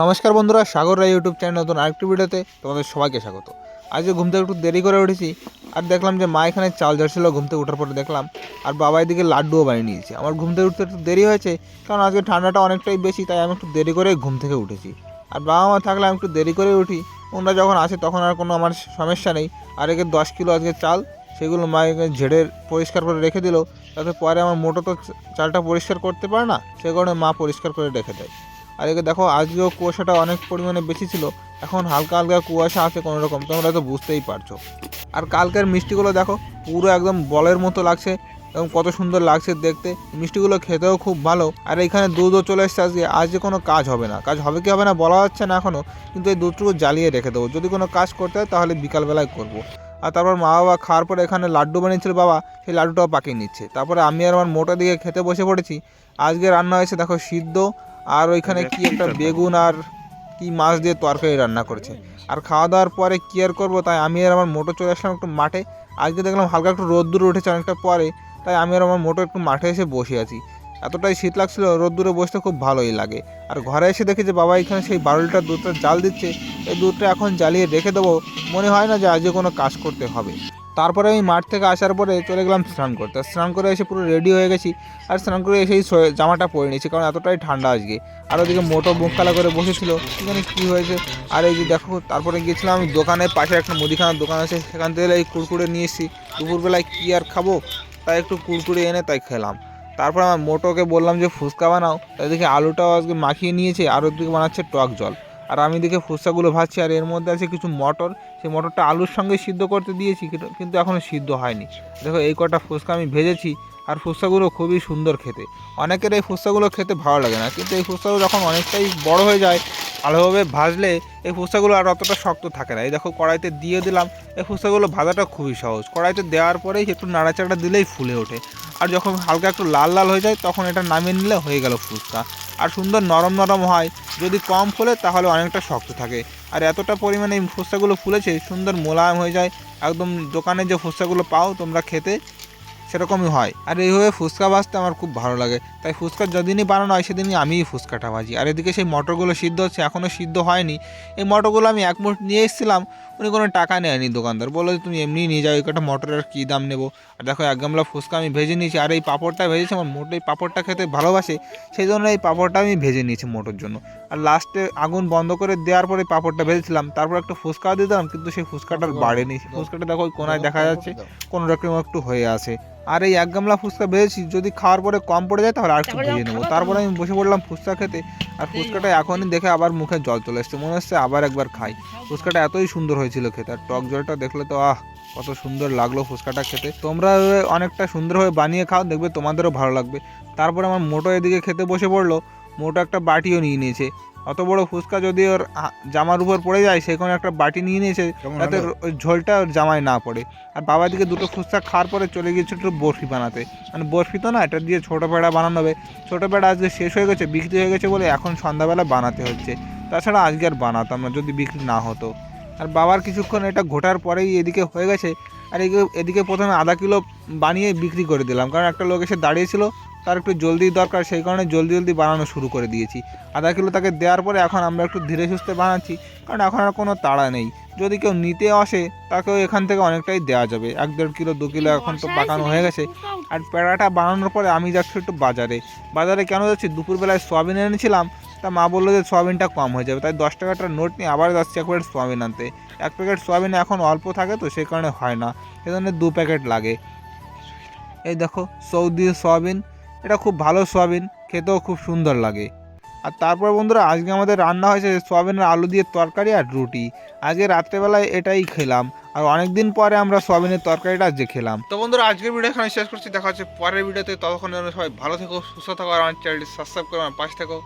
নমস্কার বন্ধুরা, সাগর রায় YouTube channel নতুন আরেকটি ভিডিওতে তোমাদের সবাইকে স্বাগত। আজকে ঘুম থেকে একটু দেরি করে উঠেছি, আর দেখলাম যে মা এখানে চাল ঝাড়ছিল ঘুম থেকে ওঠার পরে দেখলাম, আর বাবা এদিকে লাড্ডুও বানিয়ে নিয়েছে। আমার ঘুম থেকে উঠতে একটু দেরি হয়েছে, কারণ আজকে ঠান্ডাটা অনেকটাই বেশি, তাই আমি একটু দেরি করে ঘুম থেকে উঠেছি। আর বাবা মা থাকলে আমি একটু দেরি করে উঠি, ওনারা যখন আসে তখন আর কোনো আমার সমস্যা নেই। আর একে দশ কিলো আজকে চাল, সেগুলো মা ঝেড়ে পরিষ্কার করে রেখে দিল, তাতে পরে আমার মোটো তো চালটা পরিষ্কার করতে পারে না, সে কারণে মা পরিষ্কার করে রেখে দেয়। আর একে দেখো, আজকেও কুয়াশাটা অনেক পরিমাণে বেশি ছিল। এখন হালকা হালকা কুয়াশা আছে কোনো রকম, তোমরা তো বুঝতেই পারছ। আর কালকের মিষ্টিগুলো দেখো, পুরো একদম বলের মতো লাগছে এবং কত সুন্দর লাগছে দেখতে। মিষ্টিগুলো খেতেও খুব ভালো। আর এখানে দুধও চলে এসছে আজকে। আজকে কোনো কাজ হবে না। কাজ হবে কি হবে না বলা যাচ্ছে না এখনও কিন্তু এই দুধটুকু জ্বালিয়ে রেখে দেবো। যদি কোনো কাজ করতে হয় তাহলে বিকালবেলায় করব। আর তারপর মা বাবা খাওয়ার পরে এখানে লাড্ডু বানিয়েছিল বাবা, সেই লাড্ডুটাও পাকিয়ে নিচ্ছে। তারপরে আমি আর আমার মোটা দিকে খেতে বসে পড়েছি। আজকে রান্না হয়েছে, দেখো সিদ্ধ আর ওইখানে কি একটা বেগুন আর কি মাছ দিয়ে তরকারি রান্না করেছে। আর খাওয়া দাওয়ার পরে কি আর করব? তাই আমি আর আমার মোটর চলে আসলাম একটু মাঠে। আজকে দেখলাম হালকা একটু রোদ্দুর উঠেছে অনেকটা পরে তাই আমি আর আমার মোটর একটু মাঠে এসে বসে আছি। এতটাই শীত লাগছিল রোদ্দুরে বসতে খুব ভালোই লাগে। আর ঘরে এসে দেখি যে বাবা এখানে সেই বারো লিটার দুধটা জাল দিচ্ছে। এই দুধটা এখন জ্বালিয়ে রেখে দেবো। মনে হয় না যে আজকে কোনো কাজ করতে হবে। তারপরে আমি মাঠ থেকে আসার পরে চলে গেলাম স্নান করতে। স্নান করে এসে পুরো রেডি হয়ে গেছি। আর স্নান করে এসেই জামাটা পরে নিয়েছি, কারণ এতটাই ঠান্ডা আজকে। আর ওদিকে মোটো মুখ কালা করে বসেছিল সেখানে কী হয়েছে। আর এই যে দেখো, তারপরে গিয়েছিলাম আমি দোকানের পাশে একটা মুদিখানার দোকান আছে, সেখান থেকে এই কুরকুরে নিয়ে এসেছি। দুপুরবেলায় কী আর খাব? তাই একটু কুরকুরে এনে তাই খেলাম। তারপর আমার মোটোকে বললাম যে, ফুচকা বানাও। তাই দেখি আলুটাও আজকে মাখিয়ে নিয়েছে, আর ওদিকে বানাচ্ছে টক জল। আর আমি দেখে ফুচকাগুলো ভাজছি, আর এর মধ্যে আছে কিছু মটর। সেই মটরটা আলুর সঙ্গে সিদ্ধ করতে দিয়েছি, কিন্তু- এখনও সিদ্ধ হয়নি। দেখো, এই কটা ফুচকা আমি ভেজেছি, আর ফুচকাগুলো খুবই সুন্দর খেতে। অনেকের এই ফুচকাগুলো খেতে ভালো লাগে না, কিন্তু এই ফুচকাগুলো যখন অনেকটাই বড় হয়ে যায়, ভালোভাবে ভাজলে এই ফুচকাগুলো আর অতটা শক্ত থাকে না। এই দেখো, কড়াইতে দিয়ে দিলাম, এই ফুচকাগুলো ভাজাটা খুবই সহজ। কড়াইতে দেওয়ার পরেই একটু নাড়াচাড়া দিলেই ফুলে ওঠে। আর যখন হালকা একটু লাল লাল হয়ে যায়, তখন এটা নামিয়ে নিলে হয়ে গেল ফুচকা। আর সুন্দর নরম নরম হয়। যদি কম ফুলে তাহলে অনেকটা শক্ত থাকে। আর এতটা পরিমাণে এই ফোসাগুলো ফুলেছে, সুন্দর মোলায়েম হয়ে যায়। একদম দোকানে যে ফোসাগুলো পাও তোমরা খেতে সেরকমই হয়। আর এইভাবে ফুচকা ভাজতে আমার খুব ভালো লাগে। তাই ফুচকা যেদিনই বানানো হয় সেদিনই আমিই ফুচকাটা ভাজি। আর এদিকে সেই মটরগুলো সিদ্ধ হচ্ছে এখনও সিদ্ধ হয়নি। এই মটরগুলো আমি এক মুঠ নিয়ে এসেছিলাম উনি কোনো টাকা নেয়নি দোকানদার। বলল যে তুমি এমনিই নিয়ে যাও এই কটা মটরের কী দাম নেব? আর দেখো এক গামলা ফুচকা আমি ভেজে নিয়েছি। আর এই পাঁপড়টা ভেজেছি আমার মোটো এই পাঁপড়টা খেতে ভালোবাসে। সেই জন্য এই পাঁপড়টা আমি ভেজে নিয়েছি মোটোর জন্য। আর লাস্টে আগুন বন্ধ করে দেওয়ার পরে পাঁপড়টা ভেজেছিলাম। তারপর একটা ফুচকা দিয়ে দিলাম কিন্তু সেই ফুচকাটার বাড়েনি। ফুচকাটা দেখো ওই কোনায় দেখা যাচ্ছে কোনো রকম একটু হয়ে আছে। আর এই এক গামলা ফুচকা ভেজেছি যদি খাওয়ার পরে কম পড়ে যায় তাহলে আর একটু ভেজে নেব। তারপরে আমি বসে পড়লাম ফুচকা খেতে আর ফুচকাটা এখনই দেখে আবার মুখে জল চলে এসছে মনে হচ্ছে আবার একবার খাই। ফুচকাটা এতই সুন্দর হয়েছিল খেতে আর টক জলটা দেখলে তো আহ কত সুন্দর লাগল ফুচকাটা খেতে। তোমরা অনেকটা সুন্দরভাবে বানিয়ে খাও দেখবে তোমাদেরও ভালো লাগবে। তারপরে আমার মোটো এদিকে খেতে বসে পড়ল মোটো একটা বাটিও নিয়ে নিয়েছে। অত বড় ফুচকা যদি ওর জামার উপর পড়ে যায় সেখানে একটা বাটি নিয়ে নিয়েছে যাতে ওই ঝোলটা ওর জামায় না পড়ে। আর বাবা দিকে দুটো ফুচকা খাওয়ার পরে চলে গিয়েছিল একটু বরফি বানাতে। মানে বরফি তো না এটা দিয়ে ছোটো পেড়া বানানো হবে। ছোটো পেড়া আজকে শেষ হয়ে গেছে বিক্রি হয়ে গেছে বলে এখন সন্ধ্যাবেলা বানাতে হচ্ছে। তাছাড়া আজকে আর বানাতাম না যদি বিক্রি না হতো। আর বাবার কিছুক্ষণ এটা ঘোটার পরেই এদিকে হয়ে গেছে আর এদিকে এদিকে প্রথমে আধা কিলো বানিয়ে বিক্রি করে দিলাম। কারণ একটা লোক এসে দাঁড়িয়েছিল তার একটু জলদি দরকার, সেই কারণে জলদি জলদি বানানো শুরু করে দিয়েছি। আধা কিলো তাকে দেওয়ার পরে এখন আমরা একটু ধীরে সুস্থে বানাচ্ছি, কারণ এখন আর কোনো তাড়া নেই। যদি কেউ নিতে আসে, তাকেও এখান থেকে অনেকটাই দেওয়া যাবে। এক দেড় কিলো, দু কিলো এখন তো পাকানো হয়ে গেছে। আর প্যাড়াটা বানানোর পরে আমি যাচ্ছি একটু বাজারে। বাজারে কেন যাচ্ছি? দুপুরবেলায় সোয়াবিন এনেছিলাম, তা মা বলল যে সোয়াবিনটা কম হয়ে যাবে। তাই দশ টাকাটার নোট নিয়ে আবার যাচ্ছি এক প্যাকেট সোয়াবিন আনতে। এক প্যাকেট সোয়াবিন এখন অল্প থাকে তো, সেই কারণে হয় না। সেজন্য দু প্যাকেট লাগে। এই দেখো, সৌদি সোয়াবিন এটা খুব ভালো সোয়াবিন, খেতেও খুব সুন্দর লাগে। আর তারপর বন্ধুরা, আজকে আমাদের রান্না হয়েছে সোয়াবিনের আলু দিয়ে তরকারি আর রুটি। আজকে রাত্রেবেলায় এটাই খেলাম। আর অনেকদিন পরে আমরা সোয়াবিনের তরকারিটা আজকে খেলাম। তো বন্ধুরা, আজকের ভিডিও এখানে শেষ করছি। দেখা হচ্ছে পরের ভিডিওতে ততক্ষণ সবাই ভালো থেকো, সুস্থ থাকো, আর আমার চ্যানেলটি সাবস্ক্রাইব করে, আমার পাশে থেকো।